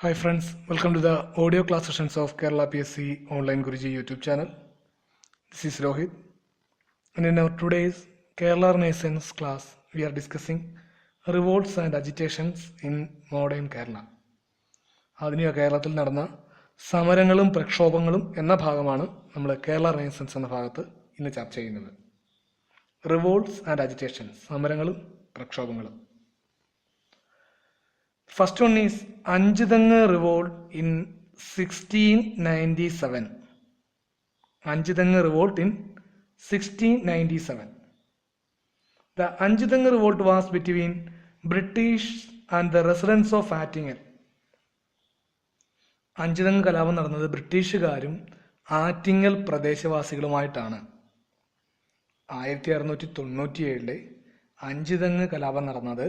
Hi friends, welcome to the audio class sessions of Kerala PSC Online Guruji YouTube channel. This is Rohit. And in our today's Kerala Renaissance class, we are discussing revolts and agitations in modern Kerala. ആധുനിക കേരളത്തിൽ നടന്ന സമരങ്ങളും പ്രക്ഷോഭങ്ങളും എന്ന ഭാഗമാണ് നമ്മൾ Kerala Renaissance എന്ന ഭാഗത്ത് ഇന്ന് ചർച്ച ചെയ്യുന്നത് റിവോൾട്ട്സ് ആൻഡ് അജിറ്റേഷൻസ് സമരങ്ങളും പ്രക്ഷോഭങ്ങളും first one is Anchuthengu revolt in sixteen ninety seven Anchuthengu revolt in sixteen ninety seven the Anchuthengu revolt was between British and the residents of Attingal Anchuthengu കലാപം നടന്നത് ബ്രിട്ടീഷുകാരും ആറ്റിങ്ങൽ പ്രദേശവാസികളുമായിട്ടാണ്. ആയിരത്തി അറുന്നൂറ്റി തൊണ്ണൂറ്റി ഏഴിലെ അഞ്ചുതങ്ങ് കലാപം നടന്നത്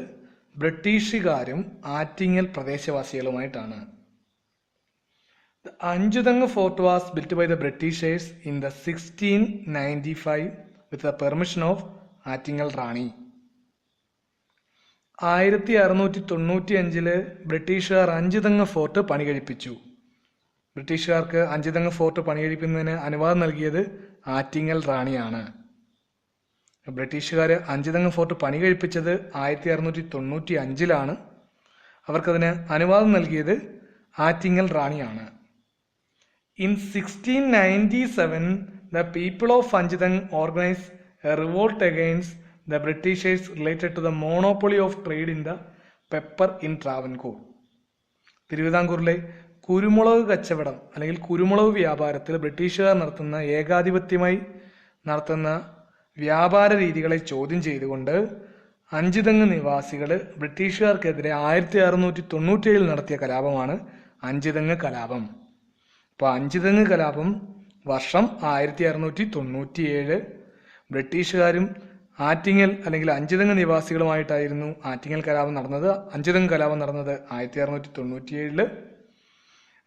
ബ്രിട്ടീഷുകാരും Attingal പ്രദേശവാസികളുമായിട്ടാണ്. Anchuthengu fort was built by the Britishers in the sixteen ninety five with the permission of Attingal Rani. ആയിരത്തി അറുന്നൂറ്റി തൊണ്ണൂറ്റി അഞ്ചിൽ ബ്രിട്ടീഷുകാർ അഞ്ചുതങ്ങ് ഫോർട്ട് പണി കഴിപ്പിച്ചു ബ്രിട്ടീഷുകാർക്ക് അഞ്ചുതങ്ങ് ഫോർട്ട് പണി കഴിപ്പിക്കുന്നതിന് അനുവാദം നൽകിയത് ആറ്റിങ്ങൽ റാണിയാണ്. ബ്രിട്ടീഷുകാർ അഞ്ചുതങ്ങ് ഫോർട്ട് പണി കഴിപ്പിച്ചത് ആയിരത്തി അറുന്നൂറ്റി തൊണ്ണൂറ്റി അഞ്ചിലാണ് അവർക്കതിന് അനുവാദം നൽകിയത് Attingal റാണിയാണ്. In sixteen ninety seven the people of Anchuthengu organise a revolt against the Britishers related to the monopoly of trade in the pepper in Travancore തിരുവിതാംകൂറിലെ കുരുമുളക് കച്ചവടം അല്ലെങ്കിൽ കുരുമുളക് വ്യാപാരത്തിൽ ബ്രിട്ടീഷുകാർ നടത്തുന്ന ഏകാധിപത്യമായി നടത്തുന്ന വ്യാപാര രീതികളെ ചോദ്യം ചെയ്തുകൊണ്ട് അഞ്ചുതെങ്ങ് നിവാസികൾ ബ്രിട്ടീഷുകാർക്കെതിരെ ആയിരത്തി അറുന്നൂറ്റി തൊണ്ണൂറ്റേഴിൽ നടത്തിയ കലാപമാണ് അഞ്ചുതെങ്ങ് കലാപം. അപ്പോൾ അഞ്ചുതെങ്ങ് കലാപം വർഷം ആയിരത്തി അറുന്നൂറ്റി തൊണ്ണൂറ്റിയേഴ് ബ്രിട്ടീഷുകാരും ആറ്റിങ്ങൽ അല്ലെങ്കിൽ അഞ്ചുതെങ്ങ് നിവാസികളുമായിട്ടായിരുന്നു ആറ്റിങ്ങൽ കലാപം നടന്നത്. അഞ്ചുതെങ്ങ് കലാപം നടന്നത് ആയിരത്തി അറുന്നൂറ്റി തൊണ്ണൂറ്റിയേഴിൽ.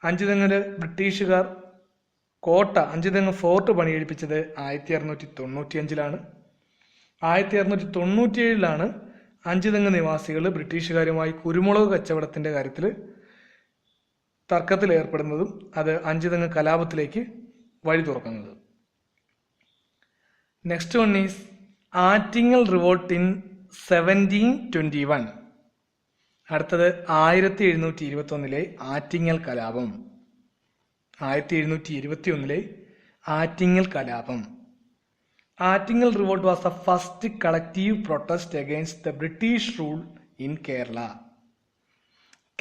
അഞ്ചുതെങ്ങിൽ ബ്രിട്ടീഷുകാർ കോട്ട അഞ്ചുതെങ്ങ് ഫോർട്ട് പണിയെടുപ്പിച്ചത് ആയിരത്തി അറുന്നൂറ്റി തൊണ്ണൂറ്റി അഞ്ചിലാണ് ആയിരത്തി അറുന്നൂറ്റി തൊണ്ണൂറ്റി ഏഴിലാണ് അഞ്ചുതെങ്ങ് നിവാസികൾ ബ്രിട്ടീഷുകാരുമായി കുരുമുളക് കച്ചവടത്തിന്റെ കാര്യത്തിൽ തർക്കത്തിൽ ഏർപ്പെടുന്നതും അത് അഞ്ചുതെങ്ങ് കലാപത്തിലേക്ക് വഴി തുറക്കുന്നത്. Next one is Attingal revolt in seventeen twenty one. അടുത്തത് ആയിരത്തി എഴുന്നൂറ്റി ഇരുപത്തി ഒന്നിലെ ആറ്റിങ്ങൽ കലാപം. ആയിരത്തി എഴുന്നൂറ്റി ഇരുപത്തി ഒന്നിലെ ആറ്റിങ്ങൽ കലാപം. Attingal revolt was the first collective protest against the British rule in Kerala.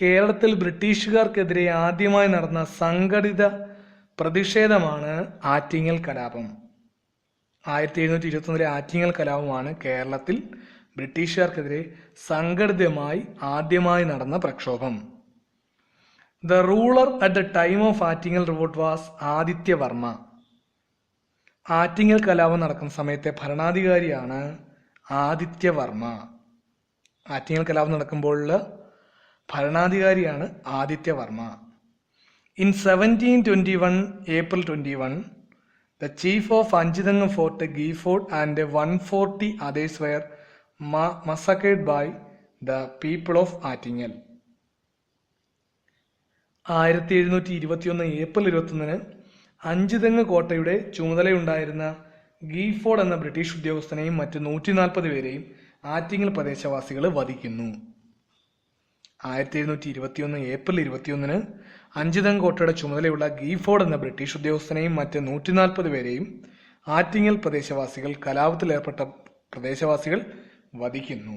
കേരളത്തിൽ ബ്രിട്ടീഷുകാർക്കെതിരെ ആദ്യമായി നടന്ന സംഘടിത പ്രതിഷേധമാണ് ആറ്റിങ്ങൽ കലാപം. ആയിരത്തി എഴുന്നൂറ്റി ഇരുപത്തി ഒന്നിലെ ആറ്റിങ്ങൽ കലാപമാണ് കേരളത്തിൽ ബ്രിട്ടീഷുകാർക്കെതിരെ സംഘടിതമായി ആദ്യമായി നടന്ന പ്രക്ഷോഭം. The ruler at the time of Attingal revolt was Adityavarma Attingal കലാപം നടക്കുന്ന സമയത്തെ ഭരണാധികാരിയാണ് ആദിത്യവർമ്മ ആറ്റിങ്ങൽ കലാപം നടക്കുമ്പോൾ ഭരണാധികാരിയാണ് Adityavarma in seventeen twenty one April twenty one the chief of Anchuthengu fort Gyford and one forty others were massacred by the people of Attingal ആയിരത്തി എഴുന്നൂറ്റി ഇരുപത്തിയൊന്ന് April ഇരുപത്തൊന്നിന് അഞ്ചുതെങ്ങ് കോട്ടയുടെ ചുമതലയുണ്ടായിരുന്ന ഗീഫോർഡ് എന്ന ബ്രിട്ടീഷ് ഉദ്യോഗസ്ഥനെയും മറ്റ് നൂറ്റി നാൽപ്പത് പേരെയും ആറ്റിങ്ങൽ പ്രദേശവാസികൾ വധിക്കുന്നു. ആയിരത്തി എഴുന്നൂറ്റി ഇരുപത്തിയൊന്ന് ഏപ്രിൽ ഇരുപത്തിയൊന്നിന് അഞ്ചുതെങ്ങ് കോട്ടയുടെ ചുമതലയുള്ള ഗീഫോർഡ് എന്ന ബ്രിട്ടീഷ് ഉദ്യോഗസ്ഥനെയും മറ്റ് നൂറ്റി നാൽപ്പത് പേരെയും ആറ്റിങ്ങൽ പ്രദേശവാസികൾ കലാപത്തിൽ ഏർപ്പെട്ട പ്രദേശവാസികൾ വധിക്കുന്നു.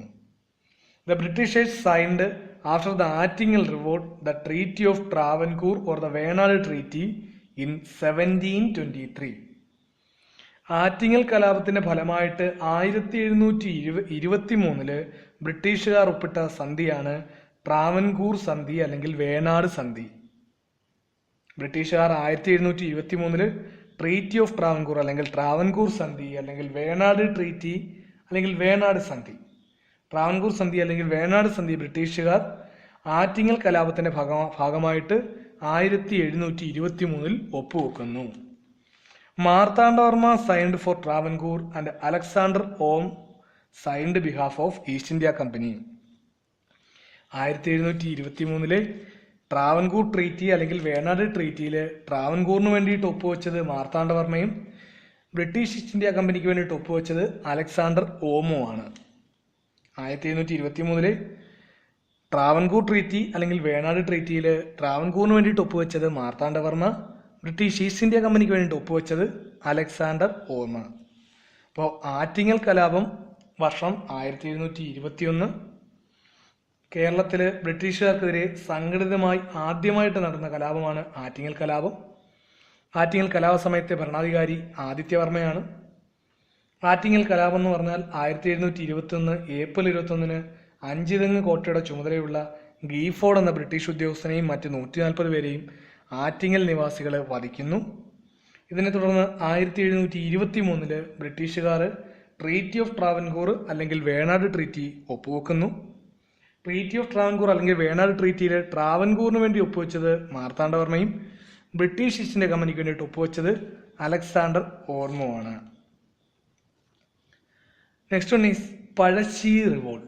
The Britishers signed after the Attingal revolt the treaty of Travancore or the Venad treaty in seventeen twenty three Attingal കലാപത്തിന്റെ ഫലമായിട്ട് ആയിരത്തി എഴുന്നൂറ്റി ഇരുപ ഇരുപത്തി മൂന്നിൽ ബ്രിട്ടീഷുകാർ ഒപ്പിട്ട സന്ധിയാണ് ട്രാവൻകൂർ സന്ധി അല്ലെങ്കിൽ വേണാട് സന്ധി. ബ്രിട്ടീഷുകാർ ആയിരത്തി എഴുന്നൂറ്റി ഇരുപത്തി മൂന്നിൽ ട്രീറ്റി ഓഫ് ട്രാവൻകൂർ അല്ലെങ്കിൽ ട്രാവൻകൂർ സന്ധി അല്ലെങ്കിൽ വേണാട് ട്രീറ്റി അല്ലെങ്കിൽ വേണാട് സന്ധി. ട്രാവൻകൂർ സന്ധി അല്ലെങ്കിൽ വേണാട് സന്ധി ബ്രിട്ടീഷുകാർ ആറ്റിങ്ങൽ കലാപത്തിന്റെ ഭാഗ ഭാഗമായിട്ട് ആയിരത്തി എഴുന്നൂറ്റി ഇരുപത്തി മൂന്നിൽ ഒപ്പുവെക്കുന്നു. Marthandavarma signed for Travancore and Alexander Orme signed behalf of East India company ആയിരത്തി എഴുന്നൂറ്റി ഇരുപത്തി മൂന്നിലെ ട്രാവൻകൂർ ട്രീറ്റി അല്ലെങ്കിൽ വേണാട് ട്രീറ്റിയിൽ ട്രാവൻകൂറിന് വേണ്ടിയിട്ട് ഒപ്പുവെച്ചത് മാർത്താണ്ഡവർമ്മയും ബ്രിട്ടീഷ് ഈസ്റ്റ് ഇന്ത്യ കമ്പനിക്ക് വേണ്ടിയിട്ട് ഒപ്പുവെച്ചത് അലക്സാണ്ടർ ഓമോ ആണ് ആയിരത്തി എഴുന്നൂറ്റി ഇരുപത്തി മൂന്നിൽ ട്രാവൻകൂർ ട്രീറ്റി അല്ലെങ്കിൽ വേണാട് ട്രീറ്റിയിൽ ട്രാവൻകൂറിന് വേണ്ടിയിട്ട് ഒപ്പുവെച്ചത് മാർത്താണ്ഡവർമ്മ ബ്രിട്ടീഷ് ഈസ്റ്റ് ഇന്ത്യ കമ്പനിക്ക് വേണ്ടിയിട്ട് ഒപ്പുവെച്ചത് അലക്സാണ്ടർ ഓമ അപ്പോൾ ആറ്റിങ്ങൽ കലാപം വർഷം ആയിരത്തി എഴുന്നൂറ്റി കേരളത്തിൽ ബ്രിട്ടീഷുകാർക്കെതിരെ സംഘടിതമായി ആദ്യമായിട്ട് നടന്ന കലാപമാണ് ആറ്റിങ്ങൽ കലാപം. ആറ്റിങ്ങൽ കലാപ സമയത്തെ ഭരണാധികാരി ആദിത്യവർമ്മയാണ്. ആറ്റിങ്ങൽ കലാപം എന്ന് പറഞ്ഞാൽ ആയിരത്തി എഴുന്നൂറ്റി ഇരുപത്തൊന്ന് ഏപ്രിൽ ഇരുപത്തൊന്നിന് അഞ്ചുതെങ്ങ് കോട്ടയുടെ ചുമതലയുള്ള ഗീഫോർഡ് എന്ന ബ്രിട്ടീഷ് ഉദ്യോഗസ്ഥനെയും മറ്റ് നൂറ്റി നാൽപ്പത് പേരെയും ആറ്റിങ്ങൽ നിവാസികൾ വധിക്കുന്നു. ഇതിനെ തുടർന്ന് ആയിരത്തി എഴുന്നൂറ്റി ഇരുപത്തി മൂന്നിൽ ബ്രിട്ടീഷുകാർ ട്രീറ്റി ഓഫ് ട്രാവൻകൂർ അല്ലെങ്കിൽ വേണാട് ട്രീറ്റി ഒപ്പുവെക്കുന്നു. ട്രീറ്റി ഓഫ് ട്രാവൻകൂർ അല്ലെങ്കിൽ വേണാട് ട്രീറ്റിയിൽ ട്രാവൻകൂറിന് വേണ്ടി ഒപ്പുവെച്ചത് മാർത്താണ്ഡവർമ്മയും ബ്രിട്ടീഷ് ഈസ്റ്റ് ഇന്ത്യ കമ്പനിക്ക് വേണ്ടിയിട്ട് ഒപ്പുവെച്ചത് അലക്സാണ്ടർ ഓർമോ ആണ്. Next one is Pazhassi revolt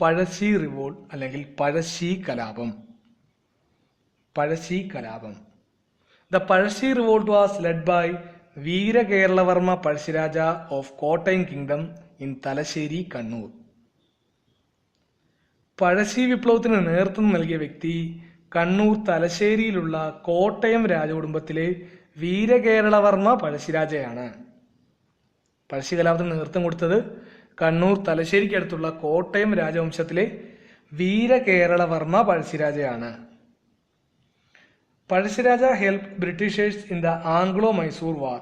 Pazhassi revolt അല്ലെങ്കിൽ പഴശ്ശി കലാപം. പഴശ്ശി കലാപം. The Pazhassi revolt was led by Veerakeralavarma Pazhassiraja of Kottayam kingdom in Thalassery Kannur. Pazhassi വിപ്ലവത്തിന് നേതൃത്വം നൽകിയ വ്യക്തി കണ്ണൂർ തലശ്ശേരിയിലുള്ള കോട്ടയം രാജകുടുംബത്തിലെ വീരകേരളവർമ്മ പഴശ്ശിരാജയാണ്. പഴശ്ശി കലാപത്തിന് നേതൃത്വം കൊടുത്തത് കണ്ണൂർ തലശ്ശേരിക്കടുത്തുള്ള കോട്ടയം രാജവംശത്തിലെ Veerakeralavarma പഴശ്ശിരാജയാണ്. Pazhassiraja help Britishers in the Anglo Mysore war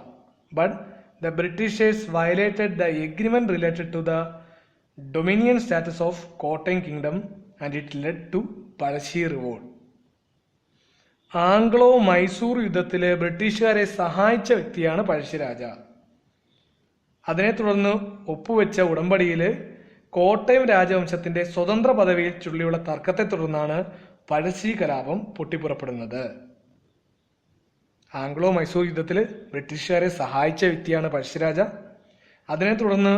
but the Britishers violated the agreement related to the dominion status of Kottayam kingdom and it led to Pazhassi revolt Anglo Mysore യുദ്ധത്തിലെ ബ്രിട്ടീഷുകാരെ സഹായിച്ച വ്യക്തിയാണ് പഴശ്ശിരാജ. അതിനെ തുടർന്ന് ഒപ്പുവെച്ച ഉടമ്പടിയിൽ കോട്ടയം രാജവംശത്തിന്റെ സ്വതന്ത്ര പദവിയിൽ ചുള്ളിയുള്ള തർക്കത്തെ തുടർന്നാണ് പഴശ്ശി കലാപം പൊട്ടിപ്പുറപ്പെടുന്നത്. ആംഗ്ലോ മൈസൂർ യുദ്ധത്തിൽ ബ്രിട്ടീഷുകാരെ സഹായിച്ച വ്യക്തിയാണ് പഴശ്ശിരാജ അതിനെ തുടർന്ന്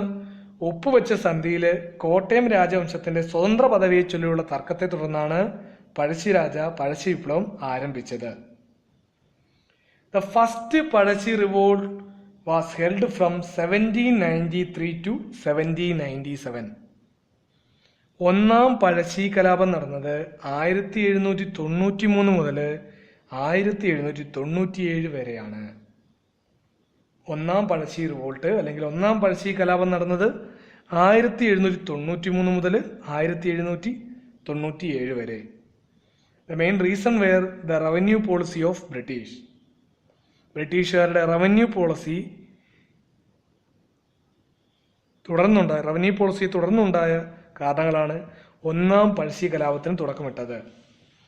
ഒപ്പുവെച്ച സന്ധിയിൽ കോട്ടയം രാജവംശത്തിന്റെ സ്വതന്ത്ര പദവിയെ ചൊല്ലിയുള്ള തർക്കത്തെ തുടർന്നാണ് പഴശ്ശിരാജ പഴശ്ശി വിപ്ലവം ആരംഭിച്ചത്. The first Pazhassi revolt was held from seventeen ninety three to seventeen ninety seven ഒന്നാം പഴശ്ശി കലാപം നടന്നത് ആയിരത്തി എഴുന്നൂറ്റി തൊണ്ണൂറ്റി മൂന്ന് മുതൽ ആയിരത്തി എഴുന്നൂറ്റി തൊണ്ണൂറ്റിയേഴ് വരെയാണ്. ഒന്നാം പഴശ്ശി റിവോൾട്ട് അല്ലെങ്കിൽ ഒന്നാം പഴശ്ശി കലാപം നടന്നത് ആയിരത്തി എഴുന്നൂറ്റി തൊണ്ണൂറ്റി മൂന്ന് മുതൽ ആയിരത്തി എഴുന്നൂറ്റി തൊണ്ണൂറ്റിയേഴ് വരെ the main reason were the revenue policy of British ബ്രിട്ടീഷുകാരുടെ റവന്യൂ പോളിസി തുടർന്നുണ്ടായ റവന്യൂ പോളിസി തുടർന്നുണ്ടായ കാരണങ്ങളാണ് ഒന്നാം പഴശ്ശി കലാപത്തിന് തുടക്കമിട്ടത്.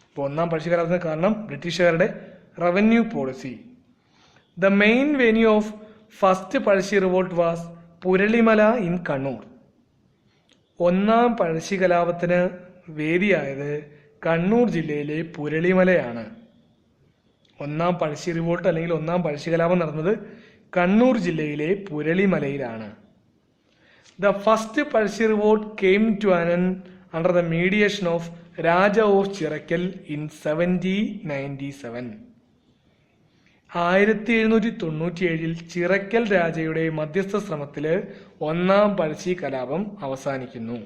അപ്പോൾ ഒന്നാം പഴശ്ശി കലാപത്തിന് കാരണം ബ്രിട്ടീഷുകാരുടെ revenue policy the main venue of first Pazhassi revolt was Puralimala in Kannur. ഒന്നാം പഴശ്ശി കലാപത്തിന് വേദിയായത് കണ്ണൂർ ജില്ലയിലെ പുരളിമലയാണ്. ഒന്നാം പഴശ്ശി റിവോൾട്ട് അല്ലെങ്കിൽ ഒന്നാം പഴശ്ശി കലാപം നടന്നത് കണ്ണൂർ ജില്ലയിലെ പുരളിമലയിലാണ്. The first Pazhassi revolt came to an end under the mediation of Raja of Chirakkal in seventy ninety seven ആയിരത്തി എഴുന്നൂറ്റി തൊണ്ണൂറ്റിയേഴിൽ ചിറക്കൽ രാജയുടെ മധ്യസ്ഥ ശ്രമത്തിൽ ഒന്നാം പഴശ്ശി കലാപം അവസാനിക്കുന്നു.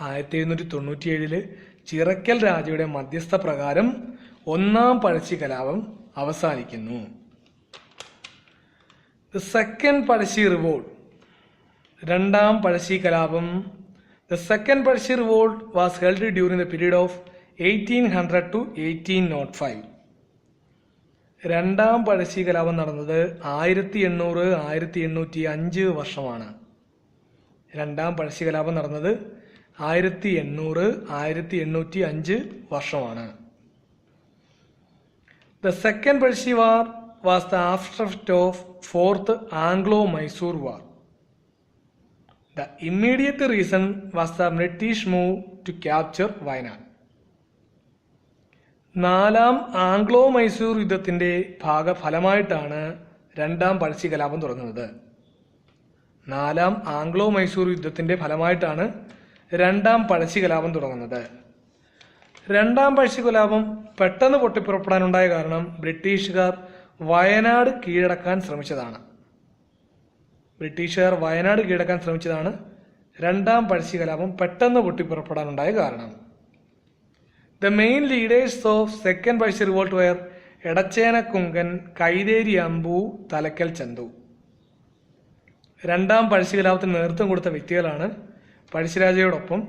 ആയിരത്തി എഴുന്നൂറ്റി തൊണ്ണൂറ്റിയേഴിൽ ചിറക്കൽ രാജയുടെ മധ്യസ്ഥ പ്രകാരം ഒന്നാം പഴശ്ശി കലാപം അവസാനിക്കുന്നു. സെക്കൻഡ് പഴശ്ശി റിവോൾട്ട് രണ്ടാം പഴശ്ശി കലാപം. The second Pazhassi revolt was held during the period of eighteen hundred to eighteen nought five രണ്ടാം പഴശ്ശി കലാപം നടന്നത് ആയിരത്തി എണ്ണൂറ് ആയിരത്തി എണ്ണൂറ്റി അഞ്ച് വർഷമാണ്. രണ്ടാം പഴശ്ശി കലാപം നടന്നത് ആയിരത്തി എണ്ണൂറ് ആയിരത്തി എണ്ണൂറ്റി അഞ്ച് വർഷമാണ്. The second Pazhassi war was the after of fourth Anglo Mysore war the immediate reason was the British move to capture Wayanad നാലാം ആംഗ്ലോ മൈസൂർ യുദ്ധത്തിന്റെ ഭാഗഫലമായിട്ടാണ് രണ്ടാം പഴശ്ശി കലാപം തുടങ്ങുന്നത്. നാലാം ആംഗ്ലോ മൈസൂർ യുദ്ധത്തിന്റെ ഫലമായിട്ടാണ് രണ്ടാം പഴശ്ശി കലാപം തുടങ്ങുന്നത്. രണ്ടാം പഴശ്ശി കലാപം പെട്ടെന്ന് പൊട്ടിപ്പുറപ്പെടാനുണ്ടായ കാരണം ബ്രിട്ടീഷുകാർ വയനാട് കീഴടക്കാൻ ശ്രമിച്ചതാണ്. ബ്രിട്ടീഷുകാർ വയനാട് കീഴടക്കാൻ ശ്രമിച്ചതാണ്. രണ്ടാം പഴശ്ശി കലാപം പെട്ടെന്ന് പൊട്ടിപ്പുറപ്പെടാനുണ്ടായ കാരണം. The main leaders of second Pazhassi revolt were Edachena Kunkan Kaitheri Ambu Thalakkal Chandu. രണ്ടാം പഴശ്ശി കലാപത്തിന് നേതൃത്വം കൊടുത്ത വ്യക്തികളാണ് പഴശ്ശിരാജയോടൊപ്പം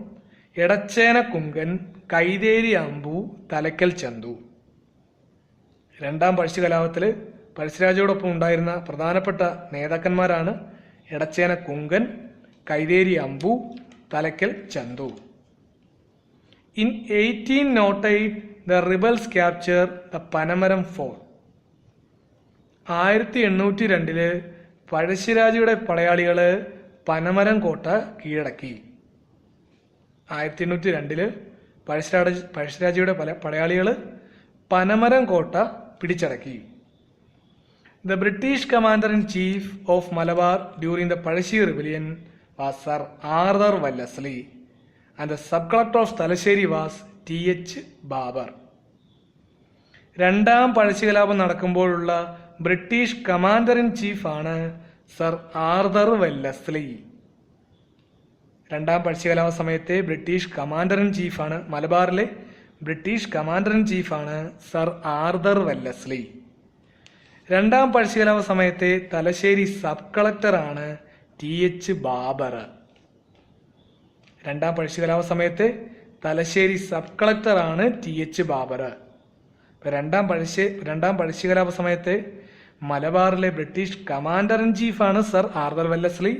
എടച്ചേന കുങ്കൻ കൈതേരി അമ്പു തലക്കൽ ചന്തു. രണ്ടാം പഴശ്ശി കലാപത്തിൽ പഴശ്ശിരാജയോടൊപ്പം ഉണ്ടായിരുന്ന പ്രധാനപ്പെട്ട നേതാക്കന്മാരാണ് Edachena Kunkan Kaitheri Ambu Thalakkal Chandu. In eighteen nought eight the rebels capture the Panamaram fort ആയിരത്തി എണ്ണൂറ്റി രണ്ടിൽ പഴശ്ശിരാജയുടെ പടയാളികൾ പനമരം കോട്ട കീഴടക്കി. ആയിരത്തി എണ്ണൂറ്റി രണ്ടിൽ പഴശ്ശിരാജ പഴശ്ശിരാജയുടെ പല പടയാളികൾ പനമരം കോട്ട പിടിച്ചടക്കി. The British commander in chief of Malabar during the Pazhassi rebellion was sir Arthur Wellesley and the sub collector of Thalassery was T H Baber രണ്ടാം പഴശ്ശി കലാപം നടക്കുമ്പോഴുള്ള ബ്രിട്ടീഷ് കമാൻഡർ ഇൻ ചീഫ് ആണ് സർ ആർദർ വെല്ലസ്ലി രണ്ടാം പഴശ്ശി കലാപ സമയത്തെ British commander in ചീഫാണ് മലബാറിലെ British commander in ചീഫാണ് സർ ആർദർ വെല്ലസ്ലി രണ്ടാം പഴശ്ശികലാപ സമയത്തെ തലശ്ശേരി സബ് കളക്ടറാണ് ടി എച്ച് ബാബർ. രണ്ടാം പഴശ്ശി സമയത്ത് തലശ്ശേരി സബ് കളക്ടറാണ് ടി എച്ച് ബാബർ. രണ്ടാം പഴശ്ശി രണ്ടാം പഴശ്ശികലാപ സമയത്ത് മലബാറിലെ ബ്രിട്ടീഷ് കമാൻഡർ ഇൻ ചീഫാണ് സർ ആർദർ വെല്ലസ്ലി.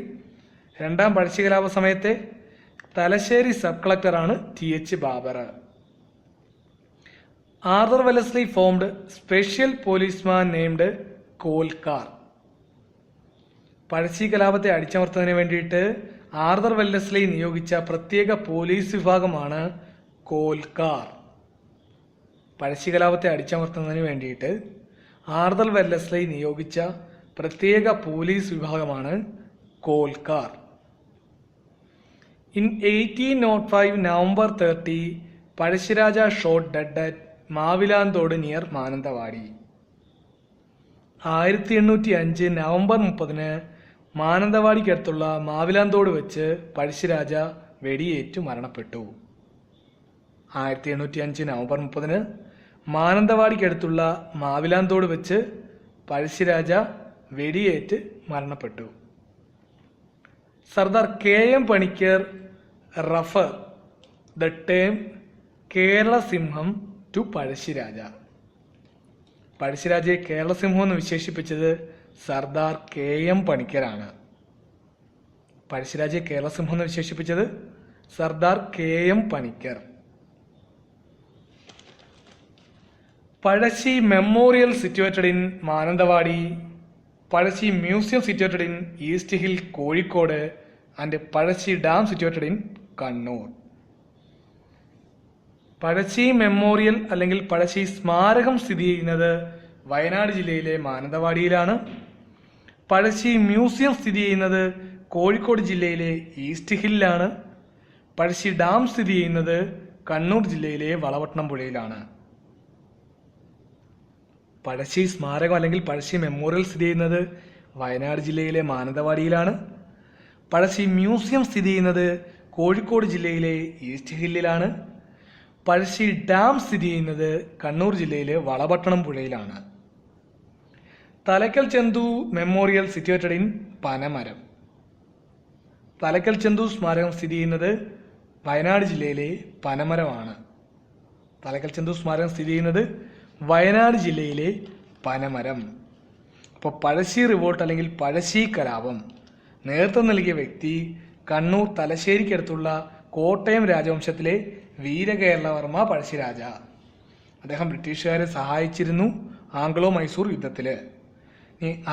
രണ്ടാം പഴശ്ശികലാപ സമയത്തെ Thalassery sub കളക്ടറാണ് T H Baber. Arthur Wellesley formed special policeman named Kolkar. Pazhassi കലാപത്തെ അടിച്ചമർത്തുന്നതിന് വേണ്ടിയിട്ട് ആർദർ വെല്ലസ്ലി നിയോഗിച്ച പ്രത്യേക പോലീസ് വിഭാഗമാണ് കോൽക്കാർ. പഴശ്ശി കലാപത്തെ അടിച്ചമർത്തുന്നതിന് വേണ്ടിയിട്ട് ആർദർ വെല്ലസ്ലി നിയോഗിച്ച പ്രത്യേക പോലീസ് വിഭാഗമാണ് Kolkar. In eighteen nought five November thirty Pazhassi Raja shot dead at Mavilanthode near Mananthavady. ആയിരത്തി എണ്ണൂറ്റി അഞ്ച് നവംബർ മുപ്പതിന് മാനന്തവാടിക്കടുത്തുള്ള മാവിലാന്തോട് വെച്ച് പഴശ്ശിരാജ വെടിയേറ്റു മരണപ്പെട്ടു. ആയിരത്തി എണ്ണൂറ്റി അഞ്ച് നവംബർ മുപ്പതിന് മാനന്തവാടിക്കടുത്തുള്ള മാവിലാന്തോട് വെച്ച് പഴശ്ശിരാജ വെടിയേറ്റ് മരണപ്പെട്ടു. Sardar K M Panikkar refer the term Kerala Simham to Pazhassiraja. പഴശ്ശിരാജയെ കേരളസിംഹം എന്ന് വിശേഷിപ്പിച്ചത് സർദാർ കെ എം പണിക്കരാണ്. പഴശ്ശിരാജയെ കേരളസിംഹം എന്ന് വിശേഷിപ്പിച്ചത് Sardar K M Panikkar. Pazhassi memorial situated in Mananthavady Pazhassi museum situated in East Hill Kozhikode and Pazhassi dam situated in Kannur. Pazhassi memorial അല്ലെങ്കിൽ പഴശ്ശി സ്മാരകം സ്ഥിതി ചെയ്യുന്നത് വയനാട് ജില്ലയിലെ മാനന്തവാടിയിലാണ്. പഴശ്ശി മ്യൂസിയം സ്ഥിതി ചെയ്യുന്നത് കോഴിക്കോട് ജില്ലയിലെ ഈസ്റ്റ് ഹില്ലാണ് പഴശ്ശി ഡാം സ്ഥിതി ചെയ്യുന്നത് കണ്ണൂർ ജില്ലയിലെ വളവട്ടണം പുഴയിലാണ് പഴശ്ശി സ്മാരകം അല്ലെങ്കിൽ പഴശ്ശി മെമ്മോറിയൽ സ്ഥിതി ചെയ്യുന്നത് വയനാട് ജില്ലയിലെ മാനന്തവാടിയിലാണ്. പഴശ്ശി മ്യൂസിയം സ്ഥിതി ചെയ്യുന്നത് കോഴിക്കോട് ജില്ലയിലെ ഈസ്റ്റ് ഹില്ലിലാണ്. പഴശ്ശി ഡാം സ്ഥിതി ചെയ്യുന്നത് കണ്ണൂർ ജില്ലയിലെ Valapattanam പുഴയിലാണ്. Thalakkal Chandu memorial situated in Panamaram. Thalakkal Chandu സ്മാരകം സ്ഥിതി ചെയ്യുന്നത് വയനാട് ജില്ലയിലെ പനമരമാണ്. തലക്കൽ ചന്തു സ്മാരകം സ്ഥിതി ചെയ്യുന്നത് വയനാട് ജില്ലയിലെ പനമരം. അപ്പോൾ പഴശ്ശി റിവോൾട്ട് അല്ലെങ്കിൽ പഴശ്ശി കലാപം നേതൃത്വം നൽകിയ വ്യക്തി കണ്ണൂർ തലശ്ശേരിക്കടുത്തുള്ള കോട്ടയം രാജവംശത്തിലെ വീരകേരളവർമ്മ പഴശ്ശിരാജ. അദ്ദേഹം ബ്രിട്ടീഷുകാരെ സഹായിച്ചിരുന്നു ആംഗ്ലോ മൈസൂർ യുദ്ധത്തിൽ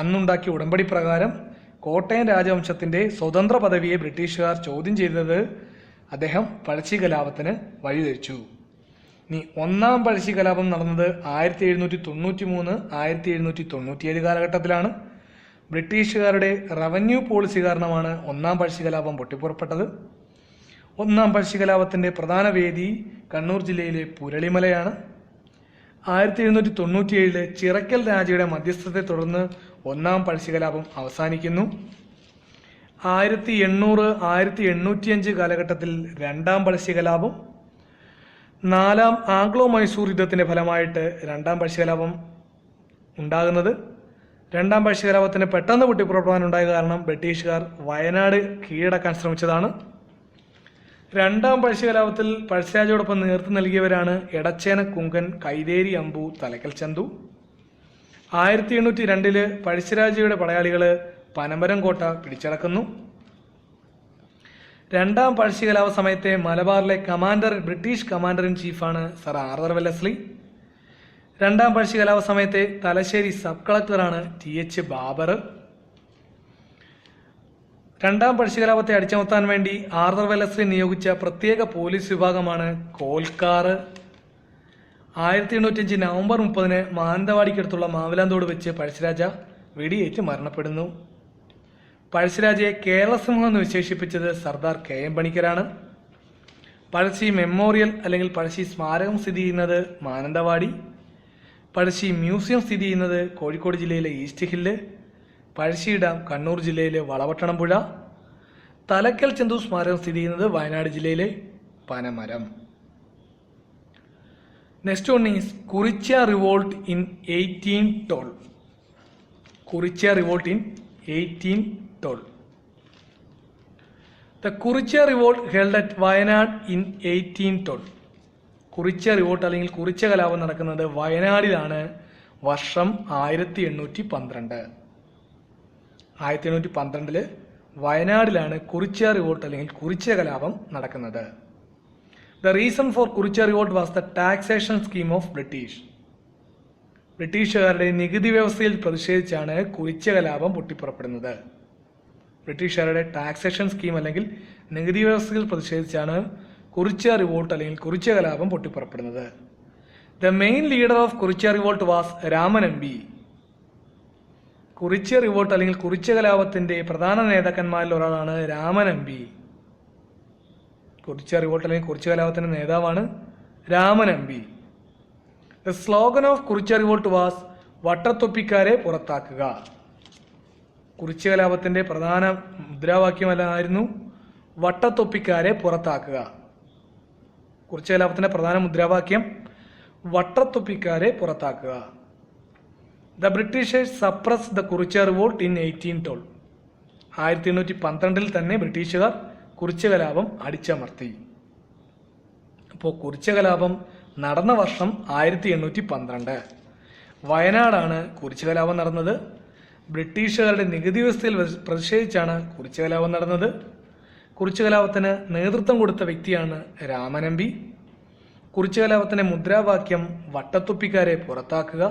അന്നുണ്ടാക്കിയ ഉടമ്പടി പ്രകാരം കോട്ടയം രാജവംശത്തിന്റെ സ്വതന്ത്ര പദവിയെ ബ്രിട്ടീഷുകാർ ചോദ്യം ചെയ്തത് അദ്ദേഹം പഴശ്ശി കലാപത്തിന് വഴിതെളിച്ചു ഇനി ഒന്നാം പഴശ്ശി കലാപം നടന്നത് ആയിരത്തി എഴുന്നൂറ്റി തൊണ്ണൂറ്റി മൂന്ന് ആയിരത്തി എഴുന്നൂറ്റി തൊണ്ണൂറ്റിയേഴ് കാലഘട്ടത്തിലാണ്. ബ്രിട്ടീഷുകാരുടെ റവന്യൂ പോളിസി കാരണമാണ് ഒന്നാം പഴശ്ശി കലാപം പൊട്ടിപ്പുറപ്പെട്ടത്. ഒന്നാം പഴശ്ശി കലാപത്തിന്റെ പ്രധാന വേദി കണ്ണൂർ ജില്ലയിലെ പുരളിമലയാണ്. ആയിരത്തി എഴുന്നൂറ്റി തൊണ്ണൂറ്റിയേഴിൽ ചിറക്കൽ രാജയുടെ മധ്യസ്ഥത്തെ തുടർന്ന് ഒന്നാം പഴശ്ശികലാപം അവസാനിക്കുന്നു. ആയിരത്തി എണ്ണൂറ് ആയിരത്തി എണ്ണൂറ്റിയഞ്ച് കാലഘട്ടത്തിൽ രണ്ടാം പഴശ്ശികലാപം നാലാം ആംഗ്ലോ മൈസൂർ യുദ്ധത്തിന്റെ ഫലമായിട്ട് രണ്ടാം പഴശ്ശികലാപം ഉണ്ടാകുന്നത്. രണ്ടാം പഴശ്ശികലാപത്തിന് പെട്ടെന്ന് പൊട്ടിപ്പുറപ്പെടാനുണ്ടായ കാരണം ബ്രിട്ടീഷുകാർ വയനാട് കീഴടക്കാൻ ശ്രമിച്ചതാണ്. രണ്ടാം പഴശ്ശികലാപത്തിൽ പഴശ്ശിരാജയോടൊപ്പം നേതൃത്വം നൽകിയവരാണ് എടച്ചേന കുങ്കൻ കൈതേരി അമ്പു തലക്കൽ ചന്തു. ആയിരത്തി എണ്ണൂറ്റി രണ്ടിൽ പഴശ്ശിരാജയുടെ പടയാളികൾ പനമ്പരം കോട്ട പിടിച്ചടക്കുന്നു. രണ്ടാം പഴശ്ശികലാപ സമയത്തെ മലബാറിലെ കമാൻഡർ ബ്രിട്ടീഷ് കമാൻഡർ ഇൻ ചീഫാണ് സർ ആർദർ വെല്ലസ്ലി. രണ്ടാം പഴശ്ശികലാപ സമയത്തെ തലശ്ശേരി സബ് കളക്ടറാണ് ടി എച്ച് ബാബർ. രണ്ടാം പഴശ്ശികലാപത്തെ അടിച്ചമർത്താൻ വേണ്ടി ആർദർ വെല്ലസ്ലി നിയോഗിച്ച പ്രത്യേക പോലീസ് വിഭാഗമാണ് കോൽക്കാർ. ആയിരത്തി എണ്ണൂറ്റഞ്ച് നവംബർ മുപ്പതിന് മാനന്തവാടിക്കടുത്തുള്ള മാവിലാന്തോട് വെച്ച് പഴശ്ശിരാജ വെടിയേറ്റ് മരണപ്പെടുന്നു. പഴശ്ശിരാജയെ കേരളസിംഹം എന്ന് വിശേഷിപ്പിച്ചത് സർദാർ കെ എം പണിക്കരാണ്. പഴശ്ശി മെമ്മോറിയൽ അല്ലെങ്കിൽ പഴശ്ശി സ്മാരകം സ്ഥിതി ചെയ്യുന്നത് മാനന്തവാടി. പഴശ്ശി മ്യൂസിയം സ്ഥിതി ചെയ്യുന്നത് കോഴിക്കോട് ജില്ലയിലെ East Hill. Pazhassi dam Kannur ജില്ലയിലെ വളവട്ടണംപുഴ തലക്കൽ ചന്തു സ്മാരകം സ്ഥിതി ചെയ്യുന്നത് വയനാട് ജില്ലയിലെ Panamaram. Next one is Kurichya revolt in eighteen twelve Kurichya revolt in eighteen twelve the Kurichya revolt held at Wayanad in eighteen twelve Kurichya revolt അല്ലെങ്കിൽ കുറിച്ച കലാപം നടക്കുന്നത് വയനാടിലാണ്. വർഷം ആയിരത്തി എണ്ണൂറ്റി പന്ത്രണ്ട്. ആയിരത്തി എണ്ണൂറ്റി പന്ത്രണ്ടിൽ വയനാടിലാണ് കുറിച്യ റിവോൾട്ട് അല്ലെങ്കിൽ കുറിച്യ കലാപം നടക്കുന്നത്. The reason for Kurichya revolt was the taxation scheme of British ബ്രിട്ടീഷുകാരുടെ നികുതി വ്യവസ്ഥയിൽ പ്രതിഷേധിച്ചാണ് കുറിച്യ കലാപം പൊട്ടിപ്പുറപ്പെടുന്നത്. ബ്രിട്ടീഷുകാരുടെ ടാക്സേഷൻ സ്കീം അല്ലെങ്കിൽ നികുതി വ്യവസ്ഥയിൽ പ്രതിഷേധിച്ചാണ് കുറിച്യ റിവോൾട്ട് അല്ലെങ്കിൽ കുറിച്യ കലാപം പൊട്ടിപ്പുറപ്പെടുന്നത്. The main leader of Kurichya revolt was Raman M Kurichya revolt അല്ലെങ്കിൽ കുറിച്യ കലാപത്തിന്റെ പ്രധാന നേതാക്കന്മാരിൽ ഒരാളാണ് Raman M P. Kurichya revolt അല്ലെങ്കിൽ കുറിച്യ കലാപത്തിന്റെ നേതാവാണ് Raman M P. The slogan of Kurichya revolt was വട്ടത്തൊപ്പിക്കാരെ പുറത്താക്കുക. കുറിച്യ കലാപത്തിന്റെ പ്രധാന മുദ്രാവാക്യമല്ലായിരുന്നു വട്ടത്തൊപ്പിക്കാരെ പുറത്താക്കുക. കുറിച്യ കലാപത്തിന്റെ പ്രധാന മുദ്രാവാക്യം വട്ടത്തൊപ്പിക്കാരെ പുറത്താക്കുക. The Britishers suppress the Kurichya revolt in eighteen twelve ആയിരത്തി എണ്ണൂറ്റി പന്ത്രണ്ടിൽ തന്നെ ബ്രിട്ടീഷുകാർ കുറിച്ച കലാപം അടിച്ചമർത്തി. അപ്പോൾ കുറിച്ച കലാപം നടന്ന വർഷം ആയിരത്തി എണ്ണൂറ്റി പന്ത്രണ്ട് വയനാടാണ് കുറിച്ച കലാപം നടന്നത്. ബ്രിട്ടീഷുകാരുടെ നികുതി വ്യവസ്ഥയിൽ പ്രതിഷേധിച്ചാണ് കുറിച്ച കലാപം നടന്നത്. കുറിച്ച കലാപത്തിന് നേതൃത്വം കൊടുത്ത വ്യക്തിയാണ് രാമനമ്പി. കുറിച്ച കലാപത്തിന്റെ മുദ്രാവാക്യം വട്ടത്തൊപ്പിക്കാരെ പുറത്താക്കുക.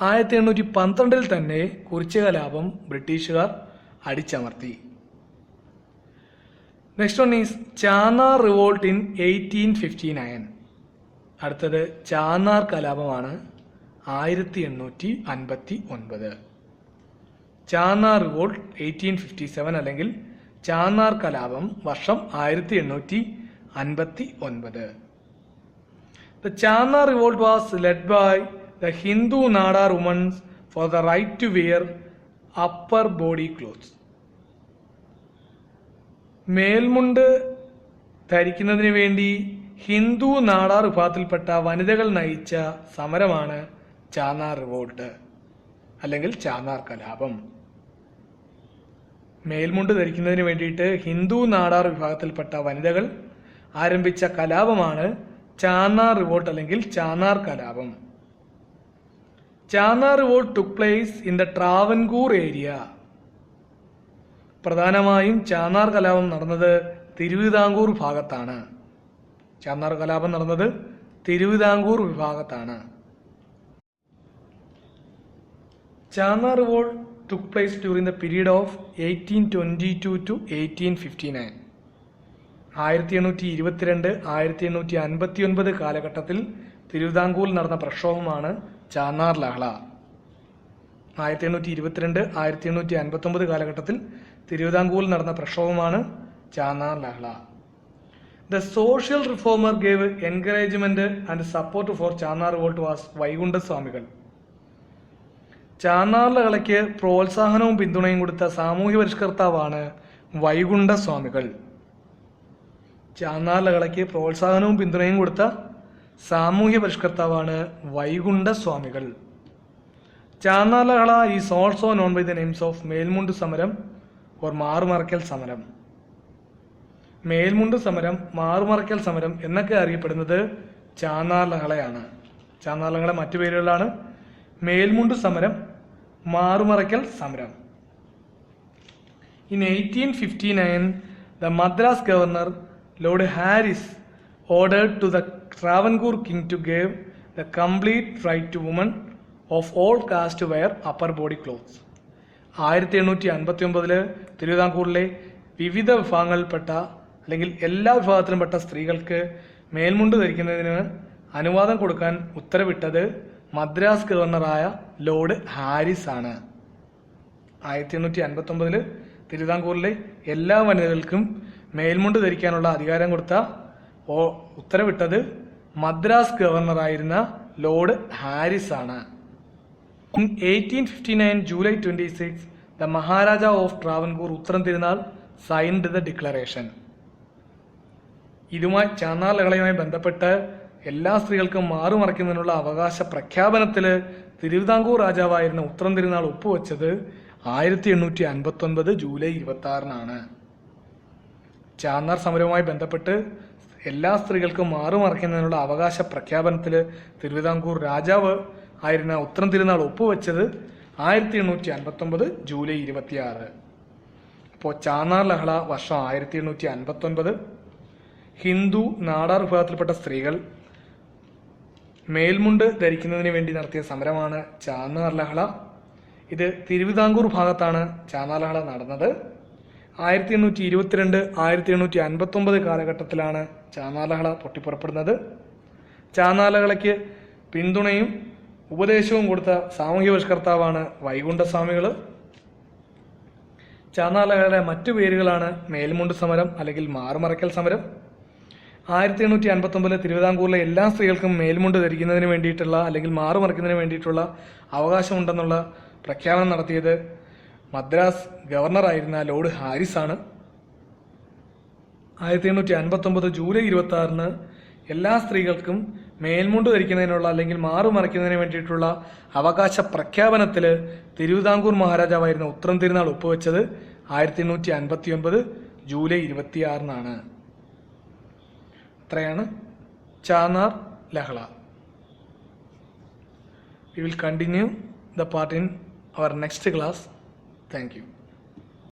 ആയിരത്തി എണ്ണൂറ്റി പന്ത്രണ്ടിൽ തന്നെ കുറിച്യ കലാപം ബ്രിട്ടീഷുകാർ അടിച്ചമർത്തി. Next one is Channar revolt in eighteen fifty nine അടുത്തത് ചാന്നാർ കലാപമാണ് ആയിരത്തി എണ്ണൂറ്റി അൻപത്തി ഒൻപത് Channar revolt eighteen fifty seven അല്ലെങ്കിൽ ചാന്നാർ കലാപം വർഷം ആയിരത്തി എണ്ണൂറ്റി അൻപത്തി ഒൻപത് the Channar revolt was led by the Hindu Nadar women's for the right to wear upper body clothes മേൽമുണ്ട് ധരിക്കുന്നതിന് വേണ്ടി ഹിന്ദു നാടാർ വിഭാഗത്തിൽപ്പെട്ട വനിതകൾ നയിച്ച സമരമാണ് ചാനാർ റിവോൾട്ട് അല്ലെങ്കിൽ ചാനാർ കലാപം. മേൽമുണ്ട് ധരിക്കുന്നതിന് വേണ്ടിയിട്ട് ഹിന്ദു നാടാർ വിഭാഗത്തിൽപ്പെട്ട വനിതകൾ ആരംഭിച്ച കലാപമാണ് ചാനാർ റിവോൾട്ട് അല്ലെങ്കിൽ ചാനാർ കലാപം. Channar revolt took place in the Travancore area പ്രധാനമായും ചാന്നാർ കലാപം നടന്നത് തിരുവിതാംകൂർ ഭാഗത്താണ്. ചാന്നാർ കലാപം നടന്നത് Thiruvithamkoor വിഭാഗത്താണ്. Channar revolt took place during the period of eighteen twenty two to eighteen fifty nine ആയിരത്തി എണ്ണൂറ്റി ഇരുപത്തിരണ്ട് ആയിരത്തി എണ്ണൂറ്റി അൻപത്തി ഒൻപത് കാലഘട്ടത്തിൽ തിരുവിതാംകൂറിൽ നടന്ന പ്രക്ഷോഭമാണ് ചാന്നാർ ലഹള ആയിരത്തി എണ്ണൂറ്റി ഇരുപത്തിരണ്ട് ആയിരത്തി എണ്ണൂറ്റി അൻപത്തി ഒമ്പത് കാലഘട്ടത്തിൽ തിരുവിതാംകൂറിൽ നടന്ന പ്രക്ഷോഭമാണ് ചാന്നാർ ലഹള the social reformer gave encouragement and support for Channar revolt was Vaikunda Swamikal Channar ലഹളയ്ക്ക് പ്രോത്സാഹനവും പിന്തുണയും കൊടുത്ത സാമൂഹ്യ പരിഷ്കർത്താവാണ് വൈകുണ്ഠ സ്വാമികൾ ചാന്നാർ ലഹളയ്ക്ക് പ്രോത്സാഹനവും പിന്തുണയും കൊടുത്ത സാമൂഹ്യ പരിഷ്കർത്താവാണ് Vaikunda Swamikal ചാന്നാലഹള is also known by the names of Melmundu Samaram or മാറുമറക്കൽ സമരം. മേൽമുണ്ട് സമരം മാറുമറക്കൽ സമരം എന്നൊക്കെ അറിയപ്പെടുന്നത് ചാന്നാലഹളയാണ് ചാന്നാലഹള മറ്റു പേരുകളാണ് മേൽമുണ്ട് സമരം മാറുമറക്കൽ സമരം. In 1859, the Madras governor, Lord Harris, ordered to the Travancore king king to gave the complete right to woman of all caste wear upper body clothes ആയിരത്തി എണ്ണൂറ്റി അൻപത്തി ഒമ്പതിൽ തിരുവിതാംകൂറിലെ വിവിധ വിഭാഗങ്ങളിൽപ്പെട്ട അല്ലെങ്കിൽ എല്ലാ വിഭാഗത്തിലുംപ്പെട്ട സ്ത്രീകൾക്ക് മേൽമുണ്ട് ധരിക്കുന്നതിന് അനുവാദം കൊടുക്കാൻ ഉത്തരവിട്ടത് മദ്രാസ് ഗവർണറായ ലോർഡ് ഹാരിസ് ആണ്. ആയിരത്തി എണ്ണൂറ്റി അൻപത്തി ഒമ്പതിൽ തിരുവിതാംകൂറിലെ എല്ലാ വനിതകൾക്കും മേൽമുണ്ട് ധരിക്കാനുള്ള അധികാരം കൊടുത്ത ഉത്തരവിട്ടത് മദ്രാസ് ഗവർണറായിരുന്ന ലോർഡ് ഹാരിസ് ആണ് in eighteen fifty nine July twenty six the Maharaja of Travancore Uthram Thirunal signed the declaration ഇതുമായി ചാന്നാർ ബന്ധപ്പെട്ട് എല്ലാ സ്ത്രീകൾക്കും മാറുമറയ്ക്കുന്നതിനുള്ള അവകാശ പ്രഖ്യാപനത്തിൽ തിരുവിതാംകൂർ രാജാവായിരുന്ന ഉത്തരം തിരുനാൾ ഒപ്പുവെച്ചത് ആയിരത്തി എണ്ണൂറ്റി അൻപത്തി ഒൻപത് ജൂലൈ ഇരുപത്തി ആറിനാണ് ചാന്നാർ സമരവുമായി ബന്ധപ്പെട്ട് എല്ലാ സ്ത്രീകൾക്കും മാറുമറയ്ക്കുന്നതിനുള്ള അവകാശ പ്രഖ്യാപനത്തിൽ തിരുവിതാംകൂർ രാജാവ് ആയിരുന്ന ഉത്തരം തിരുനാൾ ഒപ്പുവെച്ചത് ആയിരത്തി എണ്ണൂറ്റി അൻപത്തി ഒമ്പത് ജൂലൈ ഇരുപത്തിയാറ്. അപ്പോൾ ചാന്നാർ ലഹള വർഷം ആയിരത്തി എണ്ണൂറ്റി അൻപത്തി ഒൻപത് ഹിന്ദു നാടാർ വിഭാഗത്തിൽപ്പെട്ട സ്ത്രീകൾ മേൽമുണ്ട് ധരിക്കുന്നതിന് വേണ്ടി നടത്തിയ സമരമാണ് ചാന്നാർ ലഹള. ഇത് തിരുവിതാംകൂർ ഭാഗത്താണ് ചാന്നാർ ലഹള നടന്നത്. ആയിരത്തി എണ്ണൂറ്റി ഇരുപത്തിരണ്ട് ആയിരത്തി എണ്ണൂറ്റി അൻപത്തി ഒമ്പത് കാലഘട്ടത്തിലാണ് ചാനാലഹള പൊട്ടിപ്പുറപ്പെടുന്നത്. ചാനാലഹളയ്ക്ക് പിന്തുണയും ഉപദേശവും കൊടുത്ത സാമൂഹ്യ പരിഷ്കർത്താവാണ് വൈകുണ്ഠസ്വാമികൾ. ചാനാലഹളയുടെ ലഹളയുടെ മറ്റു പേരുകളാണ് മേൽമുണ്ട് സമരം അല്ലെങ്കിൽ മാറുമറയ്ക്കൽ സമരം. ആയിരത്തി എണ്ണൂറ്റി അൻപത്തി ഒമ്പതിലെ തിരുവിതാംകൂറിലെ എല്ലാ സ്ത്രീകൾക്കും മേൽമുണ്ട് ധരിക്കുന്നതിന് വേണ്ടിയിട്ടുള്ള അല്ലെങ്കിൽ മാറുമറയ്ക്കുന്നതിന് വേണ്ടിയിട്ടുള്ള അവകാശമുണ്ടെന്നുള്ള പ്രഖ്യാപനം നടത്തിയത് മദ്രാസ് ഗവർണറായിരുന്ന ലോർഡ് ഹാരിസ് ആണ് ആയിരത്തി എണ്ണൂറ്റി അൻപത്തി ഒമ്പത് ജൂലൈ ഇരുപത്തി ആറിന് എല്ലാ സ്ത്രീകൾക്കും മേൽമുണ്ട് ധരിക്കുന്നതിനുള്ള അല്ലെങ്കിൽ മാറുമറയ്ക്കുന്നതിന് വേണ്ടിയിട്ടുള്ള അവകാശ പ്രഖ്യാപനത്തിൽ തിരുവിതാംകൂർ മഹാരാജാവായിരുന്ന ഉത്രം തിരുനാൾ ഒപ്പുവെച്ചത് ആയിരത്തി എണ്ണൂറ്റി അൻപത്തി ഒൻപത് ജൂലൈ ഇരുപത്തിയാറിനാണ്. അത്രയാണ് ചാനാർ ലഹള. We will continue the part in our next class. Thank you.